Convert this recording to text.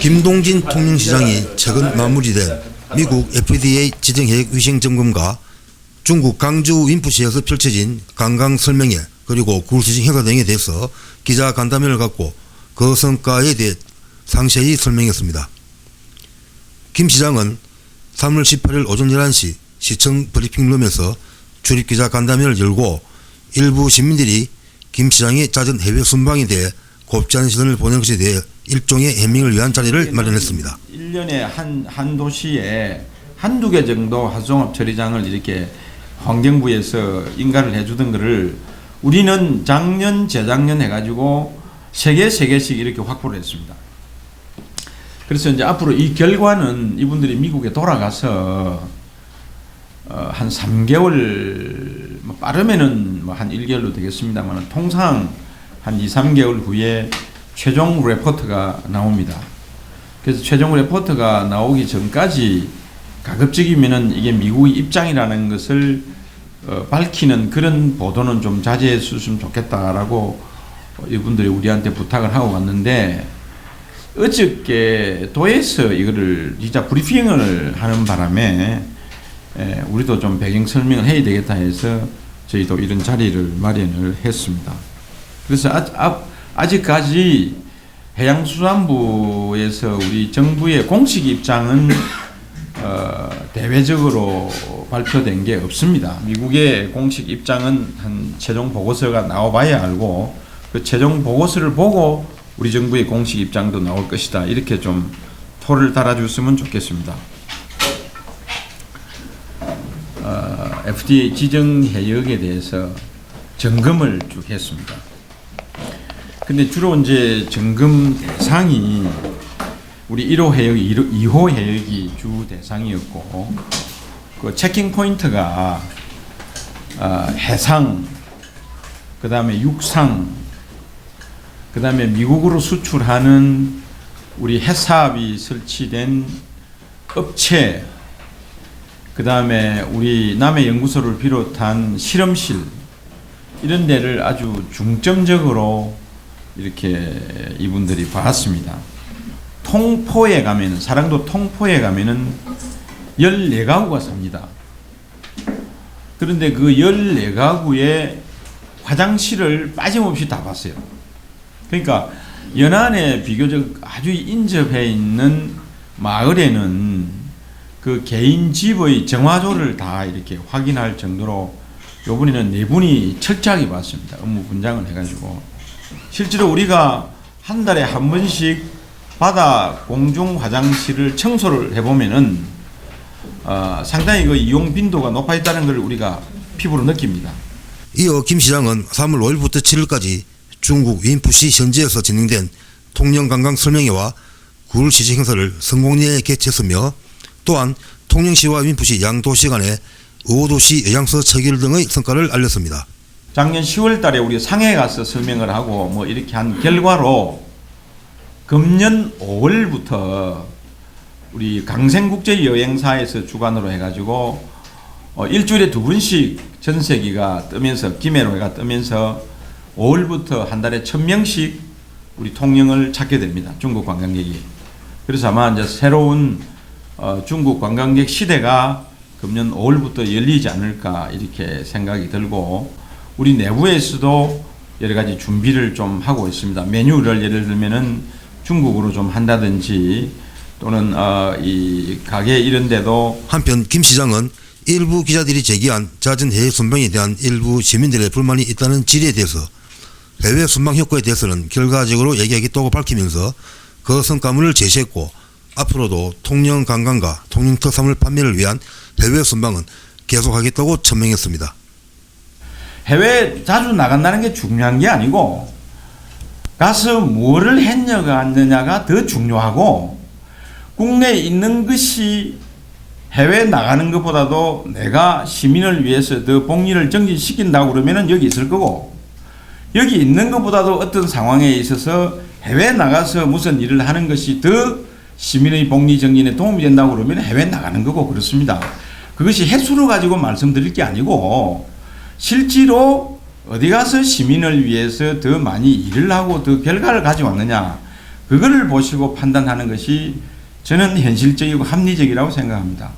김동진 통영 통영시장이 최근 마무리된 미국 FDA 지정해역 위생 점검과 중국 강주 윈푸시에서 펼쳐진 관광 설명회 그리고 굴시징 행사 등에 대해서 기자 간담회를 갖고 그 성과에 대해 상세히 설명했습니다. 김 시장은 3월 18일 오전 11시 시청 브리핑룸에서 출입 기자 간담회를 열고 일부 시민들이 김 시장의 잦은 해외 순방에 대해 곱지 않은 시선을 보낸 것에 대해 일종의 해명을 위한 자리를 마련했습니다. 1년에 한, 한 도시에 한두 개 정도 하수종합 처리장을 이렇게 환경부에서 인가를 해주던 거를 우리는 작년, 재작년 해가지고 세 개, 세 개씩 이렇게 확보를 했습니다. 그래서 이제 앞으로 이 결과는 이분들이 미국에 돌아가서 어, 한 3개월, 뭐 빠르면은 뭐 한 1개월로 되겠습니다만 통상 한 2, 3개월 후에 최종 레포트가 나옵니다. 그래서 최종 레포트가 나오기 전까지 가급적이면은 이게 미국의 입장이라는 것을 어, 밝히는 그런 보도는 좀 자제해 주셨으면 좋겠다라고 이분들이 우리한테 부탁을 하고 갔는데 어저께 도에서 이거를 진짜 브리핑을 하는 바람에 에, 우리도 좀 배경 설명을 해야 되겠다 해서 저희도 이런 자리를 마련을 했습니다. 그래서 아, 아, 아직까지 해양수산부에서 우리 정부의 공식 입장은 어, 대외적으로 발표된 게 없습니다. 미국의 공식 입장은 한 최종 보고서가 나와봐야 알고 그 최종 보고서를 보고 우리 정부의 공식 입장도 나올 것이다. 이렇게 좀 토를 달아줬으면 좋겠습니다. 어, FDA 지정 해역에 대해서 점검을 쭉 했습니다. 근데 주로 이제 점검 대상이 우리 1호 해역이 2호 해역이 주 대상이었고 그 체킹 포인트가 어, 해상 그 다음에 육상 그 다음에 미국으로 수출하는 우리 해사업이 설치된 업체 그 다음에 우리 남해 연구소를 비롯한 실험실 이런 데를 아주 중점적으로 이렇게 이분들이 봤습니다. 통포에 가면은 사랑도 통포에 가면은 14가구가 삽니다. 그런데 그 14가구의 화장실을 빠짐없이 다 봤어요. 그러니까 연안에 비교적 아주 인접해 있는 마을에는 그 개인 집의 정화조를 다 이렇게 확인할 정도로 요번에는 네 분이 철저하게 봤습니다. 업무 분장을 해가지고 실제로 우리가 한 달에 한 번씩 바다 공중 화장실을 청소를 해보면은 어, 상당히 그 이용 빈도가 높아 있다는 걸 우리가 피부로 느낍니다. 이어 김 시장은 3월 5일부터 7일까지 중국 윈푸시 현지에서 진행된 통영관광 설명회와 9월 시식 행사를 성공리에 개최했으며 또한 통영시와 윈푸시 양도시 간의 5도시 의향서 체결 등의 성과를 알렸습니다. 작년 10월 달에 우리 상해 가서 설명을 하고 뭐 이렇게 한 결과로 금년 5월부터 우리 강생국제여행사에서 주관으로 해가지고 어 일주일에 두 번씩 전세기가 뜨면서 기매로가 뜨면서 5월부터 한 달에 천 명씩 우리 통영을 찾게 됩니다. 중국 관광객이. 그래서 아마 이제 새로운 어 중국 관광객 시대가 금년 5월부터 열리지 않을까 이렇게 생각이 들고 우리 내부에서도 여러 가지 준비를 좀 하고 있습니다. 메뉴를 예를 들면은 중국으로 좀 한다든지 또는 어, 이 가게 이런 데도 한편 김 시장은 일부 기자들이 제기한 잦은 해외 순방에 대한 일부 시민들의 불만이 있다는 질의에 대해서 해외 순방 효과에 대해서는 결과적으로 얘기하겠다고 밝히면서 그 성과물을 제시했고 앞으로도 통영 관광과 통영 특산물 판매를 위한 해외 순방은 계속하겠다고 천명했습니다. 해외 자주 나간다는 게 중요한 게 아니고 가서 뭐를 했냐가 안느냐가 더 중요하고 국내에 있는 것이 해외 나가는 것보다도 내가 시민을 위해서 더 복리를 정진시킨다고 그러면은 여기 있을 거고 여기 있는 것보다도 어떤 상황에 있어서 해외 나가서 무슨 일을 하는 것이 더 시민의 복리 정진에 도움이 된다고 그러면 해외 나가는 거고 그렇습니다. 그것이 횟수를 가지고 말씀드릴 게 아니고 실제로 어디 가서 시민을 위해서 더 많이 일을 하고 더 결과를 가져왔느냐 그거를 보시고 판단하는 것이 저는 현실적이고 합리적이라고 생각합니다.